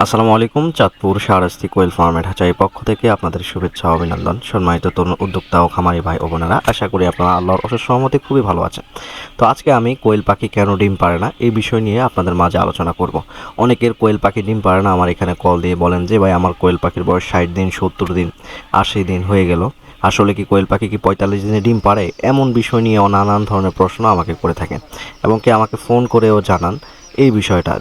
আসসালামু আলাইকুম, চাঁদপুর শাহরাস্তি কোয়েল ফার্মের হাচাই পক্ষ থেকে আপনাদের শুভেচ্ছা অভিনন্দন। সম্মানিত তরুণ উদ্যোক্তা ও খামারি ভাই ও বোনেরা, আশা করি আপনারা আল্লাহর অশেষ সহমতে খুবই ভালো আছেন। তো আজকে আমি কোয়েল পাখি কেন ডিম পারে না, এই বিষয় নিয়ে আপনাদের মাঝে আলোচনা করব। অনেকের কোয়েল পাখি ডিম পারে না, আমার এখানে কল দিয়ে বলেন যে, ভাই, আমার কোয়েল পাখির বয়স ষাট দিন, সত্তর দিন, আশি দিন হয়ে গেল। আসলে কি কোয়েল পাখি কি পঁয়তাল্লিশ দিনে ডিম পারে? এমন বিষয় নিয়ে নানান ধরনের প্রশ্ন আমাকে করে থাকেন এবং কি আমাকে ফোন করেও জানান। এই বিষয়টা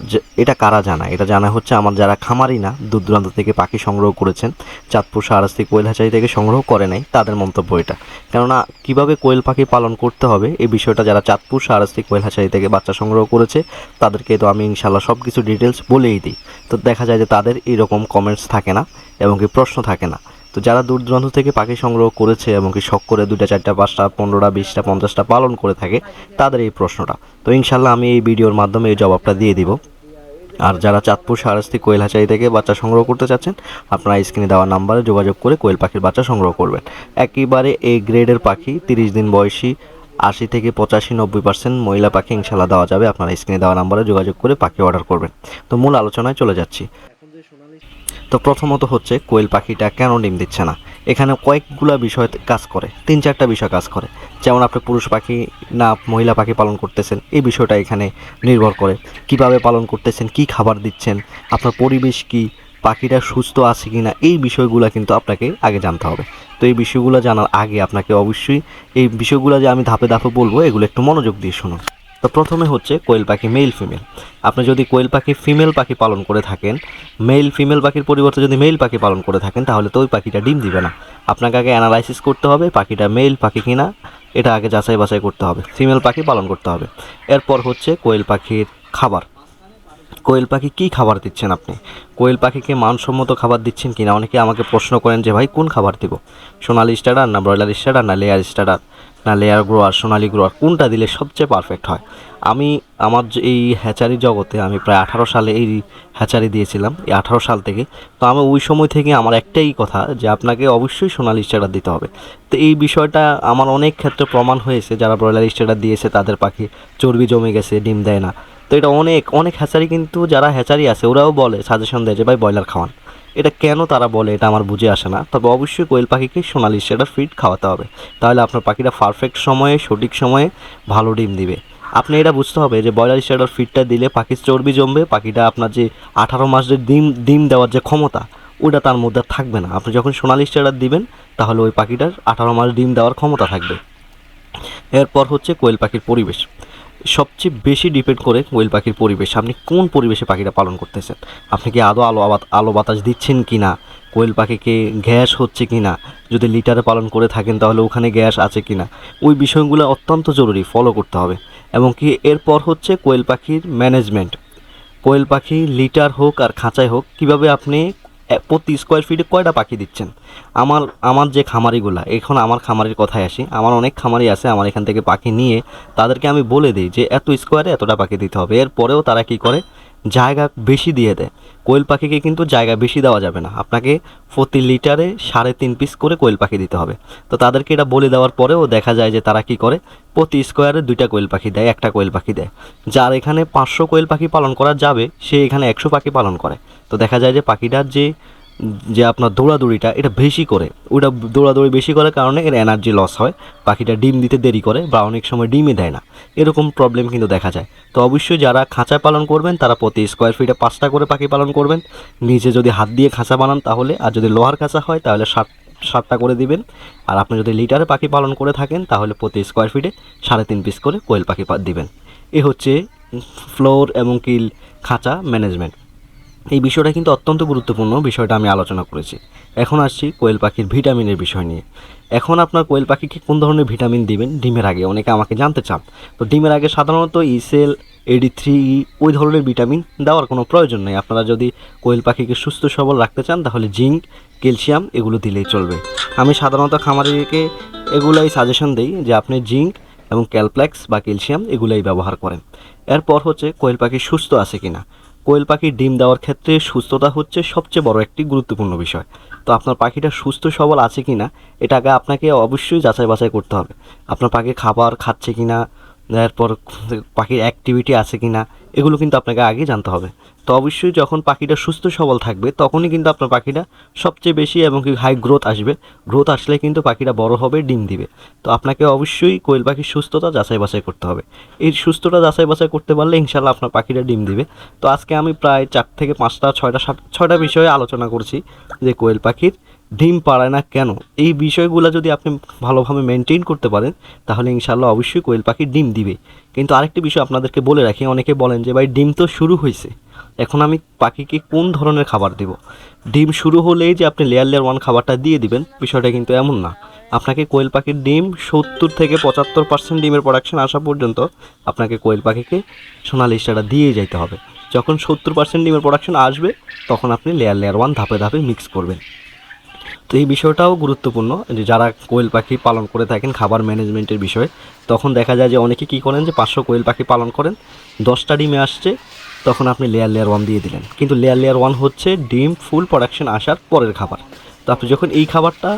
এটা কারা জানা এটা জানা হচ্ছে আমার যারা খামারি না দূর দূরান্ত থেকে পাখি সংগ্রহ করেছেন, চাঁদপুর সারাস্তি কোয়েল হাচারি থেকে সংগ্রহ করে নাই, তাদের মন্তব্য এটা। কেননা, কীভাবে কোয়েল পাখি পালন করতে হবে, এই বিষয়টা যারা চাঁদপুর সারাস্তি কোয়েল হাচারি থেকে বাচ্চা সংগ্রহ করেছে, তাদেরকে তো আমি ইনশাল্লাহ সব কিছু ডিটেলস বলেই দিই। তো দেখা যায় যে তাদের এইরকম কমেন্টস থাকে না, এবং কি প্রশ্ন থাকে না। তো যারা দূর দূরান্ত থেকে পাখি সংগ্রহ করেছে এবং কি শখ করে দুটা চারটা, পাঁচটা, পনেরোটা, বিশটা, পঞ্চাশটা পালন করে থাকে, তাদের এই প্রশ্নটা। তো ইনশাল্লাহ আমি এই ভিডিওর মাধ্যমে এই জবাবটা দিয়ে দিব। আর যারা চাঁদপুর সারাস্তি কোয়েল হাচারি থেকে বাচ্চা সংগ্রহ করতে চাচ্ছেন, আপনারা স্ক্রিনে দেওয়া নাম্বারে যোগাযোগ করে কোয়েল পাখির বাচ্চা সংগ্রহ করবেন। একেবারে এই গ্রেডের পাখি, তিরিশ দিন বয়সী, আশি থেকে পঁচাশি, নব্বই পার্সেন্ট মহিলা পাখি ইনশাল্লাহ দেওয়া যাবে। আপনারা স্ক্রিনে দেওয়া নাম্বারে যোগাযোগ করে পাখি অর্ডার করবেন। তো মূল আলোচনায় চলে যাচ্ছি। তো প্রথমত হচ্ছে কোয়েল পাখিটা কেন ডিম দিচ্ছে না? এখানে কয়েকগুলা বিষয় কাজ করে, তিন চারটা বিষয় কাজ করে। যেমন আপনি পুরুষ পাখি না মহিলা পাখি পালন করতেছেন, এই বিষয়টা এখানে নির্ভর করে। কীভাবে পালন করতেছেন, কি খাবার দিচ্ছেন, আপনার পরিবেশ কি, পাখিটা সুস্থ আছে কি না এই বিষয়গুলো কিন্তু আপনাকে আগে জানতে হবে। তো এই বিষয়গুলো জানার আগে আপনাকে অবশ্যই এই বিষয়গুলো যে আমি ধাপে ধাপে বলব, এগুলো একটু মনোযোগ দিয়ে শুনুন। তো প্রথমে হচ্ছে কোয়েল পাখি মেল ফিমেল আপনি যদি কোয়েল পাখি ফিমেল পাখি পালন করে থাকেন মেল ফিমেল পাখির পরিবর্তে যদি মেল পাখি পালন করে থাকেন, তাহলে তো ওই পাখিটা ডিম দিবে না। আপনাকে আগে অ্যানালাইসিস করতে হবে, পাখিটা মেল পাখি কিনা, এটা আগে যাচাই বাছাই করতে হবে। ফিমেল পাখি পালন করতে হবে। এরপর হচ্ছে কোয়েল পাখির খাবার। কোয়েল পাখি কী খাবার দিচ্ছেন আপনি? কোয়েল পাখিকে মানসম্মত খাবার দিচ্ছেন কিনা? অনেকে আমাকে প্রশ্ন করেন যে, ভাই, কোন খাবার দিব? সোনালি স্টাডার না ব্রয়লার স্টাডার না লেয়ার স্টাডার না লেয়ার গ্রোয়ার সোনালি গ্রোয়ার কোনটা দিলে সবচেয়ে পারফেক্ট হয়? আমি আমার এই হ্যাচারি জগতে আমি প্রায় আঠারো সালে এই হ্যাচারি দিয়েছিলাম, এই আঠারো সাল থেকে। তো আমি ওই সময় থেকে আমার একটাই কথা যে আপনাকে অবশ্যই সোনালি স্টাডার দিতে হবে। তো এই বিষয়টা আমার অনেক ক্ষেত্রে প্রমাণ হয়েছে, যারা ব্রয়লার স্টাডার দিয়েছে তাদের পাখি চর্বি জমে গেছে, ডিম দেয় না। তো এটা অনেক অনেক হ্যাচারি কিন্তু যারা হ্যাচারি আছে ওরাও বলে সাজেশন দেয় যে, ভাই ব্রয়লার খাওয়ান। এটা কেন তারা বলে এটা আমার বুঝে আসে না? তবে অবশ্যই কোয়েল পাখিকে সোনালি সেটার ফিড খাওয়াতে হবে। তাহলে আপনার পাখিটা পারফেক্ট সময়ে, সঠিক সময়ে ভালো ডিম দিবে। আপনি এটা বুঝতে হবে যে ব্রয়লার স্টাডার ফিডটা দিলে পাখির চর্বি জমবে, পাখিটা আপনার যে আঠারো মাসের ডিম ডিম দেওয়ার যে ক্ষমতা ওটা তার মধ্যে থাকবে না। আপনি যখন সোনালি স্টাডার দিবেন, তাহলে ওই পাখিটার আঠারো মাস ডিম দেওয়ার ক্ষমতা থাকবে। এরপর হচ্ছে কোয়েল পাখির পরিবেশ। সবচেয়ে বেশি ডিপেন্ড করে কোয়েল পাখির পরিবেশ। আপনি কোন পরিবেশে পাখিটা পালন করতেছেন? আপনি কি আদৌ আলো আলো বাতাস দিচ্ছেন কি না কোয়েল পাখিকে গ্যাস হচ্ছে কি না যদি লিটারে পালন করে থাকেন তাহলে ওখানে গ্যাস আছে কি না ওই বিষয়গুলো অত্যন্ত জরুরি ফলো করতে হবে। এবং কি এরপর হচ্ছে কোয়েল পাখির ম্যানেজমেন্ট কোয়েল পাখি লিটার হোক আর খাঁচায় হোক, কীভাবে আপনি প্রতি স্কোয়ার ফিটে কয়টা পাখি দিচ্ছেন? আমার আমার যে খামারিগুলা, এখন আমার খামারির কথায় আসি, আমার অনেক খামারি আছে, আমার এখান থেকে পাখি নিয়ে তাদেরকে আমি বলে দিই যে এত স্কোয়ারে এতটা পাখি দিতে হবে। এরপরেও তারা কি করে? জায়গা বেশি দিয়ে দেয়। কোয়েল পাখিকে কিন্তু জায়গা বেশি দেওয়া যাবে না। আপনাকে প্রতি লিটারে সাড়ে তিন পিস করে কোয়েল পাখি দিতে হবে। তো তাদেরকে এটা বলে দেওয়ার পরেও দেখা যায় যে তারা কি করে, প্রতি স্কোয়ারে দুইটা কোয়েল পাখি দেয়, একটা কোয়েল পাখি দেয়। যার এখানে পাঁচশো কোয়েল পাখি পালন করা যাবে, সে এখানে একশো পাখি পালন করে। তো দেখা যায় যে পাখিটার যে যে আপনার দৌড়াদৌড়িটা, এটা বেশি করে। ওটা দৌড়াদৌড়ি বেশি করার কারণে এর এনার্জি লস হয়। পাখিটা ডিম দিতে দেরি করে, বা অনেক সময় ডিমই দেয় না। এরকম প্রবলেম কিন্তু দেখা যায়। তো অবশ্যই যারা খাঁচায় পালন করবেন, তারা প্রতি স্কোয়ার ফিটে পাঁচটা করে পাখি পালন করবেন। নিচে যদি হাত দিয়ে খাঁচা বানান তাহলে, আর যদি লোহার খাঁচা হয়, তাহলে সাত, সাতটা করে দিবেন। আর আপনি যদি লিটারে পাখি পালন করে থাকেন, তাহলে প্রতি স্কোয়ার ফিটে সাড়ে তিন পিস করে কোয়েল পাখি দিবেন। এ হচ্ছে ফ্লোর এবং কিল খাঁচা ম্যানেজমেন্ট এই বিষয়টা কিন্তু অত্যন্ত গুরুত্বপূর্ণ বিষয়টা আমি আলোচনা করেছি। এখন আসছি কোয়েল পাখির ভিটামিনের বিষয় নিয়ে। এখন আপনার কোয়েল পাখিকে কোন ধরনের ভিটামিন দিবেন? ডিমের আগে। অনেকে আমাকে জানতে চান। তো ডিমের আগে সাধারণত ইসেল এডি থ্রি ওই ধরনের ভিটামিন দেওয়ার কোনো প্রয়োজন নেই। আপনারা যদি কোয়েল পাখিকে সুস্থ সবল রাখতে চান, তাহলে জিঙ্ক, ক্যালসিয়াম এগুলো দিলেই চলবে। আমি সাধারণত খামারিকে এগুলাই সাজেশন দিই যে আপনি জিঙ্ক এবং ক্যালপ্লেক্স বা ক্যালসিয়াম এগুলাই ব্যবহার করেন। এরপর হচ্ছে কোয়েল পাখি সুস্থ আছে কিনা। কোয়েল পাখির ডিম দেওয়ার ক্ষেত্রে সুস্থতা হচ্ছে সবচেয়ে বড় একটি গুরুত্বপূর্ণ বিষয়। তো আপনার পাখিটা সুস্থ সবল আছে কি না এটা আগে আপনাকে অবশ্যই যাচাই বাছাই করতে হবে। আপনার পাখি খাবার খাচ্ছে কি না এরপর পাখির অ্যাক্টিভিটি আছে কি না এগুলো কিন্তু আপনাকে আগে জানতে হবে। তো অবশ্যই যখন পাখিটা সুস্থ সবল থাকবে, তখনই কিন্তু আপনার পাখিটা সবচেয়ে বেশি এবং কি হাই গ্রোথ আসবে। গ্রোথ আসলে কিন্তু পাখিটা বড় হবে, ডিম দিবে। তো আপনাকে অবশ্যই কোয়েল পাখির সুস্থতা যাচাই বাছাই করতে হবে। এই সুস্থতা যাচাই বাছাই করতে পারলে ইনশাল্লাহ আপনার পাখিটা ডিম দিবে। তো আজকে আমি প্রায় চার থেকে পাঁচটা, ছয়টা, সাত, ছয়টা বিষয়ে আলোচনা করছি যে কোয়েল পাখির ডিম পাড়ায় না কেন? এই বিষয়গুলো যদি আপনি ভালোভাবে মেনটেন করতে পারেন, তাহলে ইনশাল্লাহ অবশ্যই কোয়েল পাখি ডিম দিবে। কিন্তু আরেকটি বিষয় আপনাদেরকে বলে রাখি, অনেকে বলেন যে, ভাই, ডিম তো শুরু হয়েছে এখন আমি পাখিকে কোন ধরনের খাবার দেব? ডিম শুরু হলেই যে আপনি লেয়ার লেয়ার ওয়ান খাবারটা দিয়ে দিবেন, বিষয়টা কিন্তু এমন না। আপনাকে কোয়েল পাখির ডিম সত্তর থেকে পঁচাত্তর পার্সেন্ট ডিমের প্রোডাকশন আসা পর্যন্ত আপনাকে কোয়েল পাখিকে সোনালি স্টারটা দিয়ে যেতে হবে। যখন সত্তর পার্সেন্ট ডিমের প্রোডাকশন আসবে, তখন আপনি লেয়ার লেয়ার ওয়ান ধাপে ধাপে মিক্স করবেন। তো এই বিষয়টাও গুরুত্বপূর্ণ যে যারা কোয়েল পাখি পালন করে থাকেন খাবার ম্যানেজমেন্টের বিষয়ে, তখন দেখা যায় যে অনেকে কী করেন যে পাঁচশো কোয়েল পাখি পালন করেন, দশটা ডিমে আসছে, তখন আপনি লেয়ার লেয়ার ওয়ান দিয়ে দিলেন। কিন্তু লেয়ার লেয়ার ওয়ান হচ্ছে ডিম ফুল প্রোডাকশন আসার পরের খাবার। তো আপনি যখন এই খাবারটা,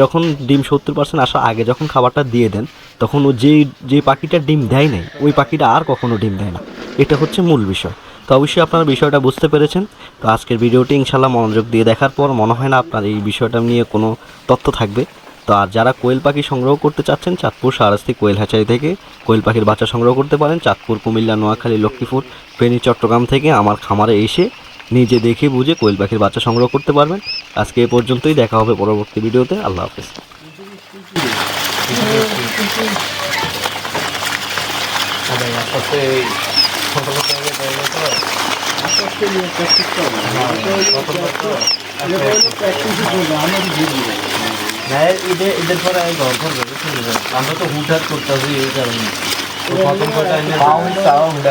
যখন ডিম সত্তর পার্সেন্ট আসার আগে যখন খাবারটা দিয়ে দেন, তখন ও যেই যে পাখিটা ডিম দেয় নাই, ওই পাখিটা আর কখনো ডিম দেয় না। এটা হচ্ছে মূল বিষয়। তো অবশ্যই আপনারা বিষয়টা বুঝতে পেরেছেন। তো আজকের ভিডিওটি ইনশাল্লাহ মনোযোগ দিয়ে দেখার পর মনে হয় না আপনার এই বিষয়টা নিয়ে কোনো তথ্য থাকবে। তো আর যারা কোয়েল পাখি সংগ্রহ করতে চাচ্ছেন, চাঁদপুর সারাস্তি কোয়েল হ্যাচারি থেকে কোয়েল পাখির বাচ্চা সংগ্রহ করতে পারেন। চাঁদপুর, কুমিল্লা, নোয়াখালী, লক্ষ্মীপুর, ফেনী, চট্টগ্রাম থেকে আমার খামারে এসে নিজে দেখে বুঝে কোয়েল পাখির বাচ্চা সংগ্রহ করতে পারবেন। আজকে এ পর্যন্তই, দেখা হবে পরবর্তী ভিডিওতে। আল্লাহ হাফেজ। আবার আস্তে ছোট ছোট হয়ে যায় তো না ঈদে ঈদের পরে আমি ঘর কটা এনে সাউন্ড সাউন্ড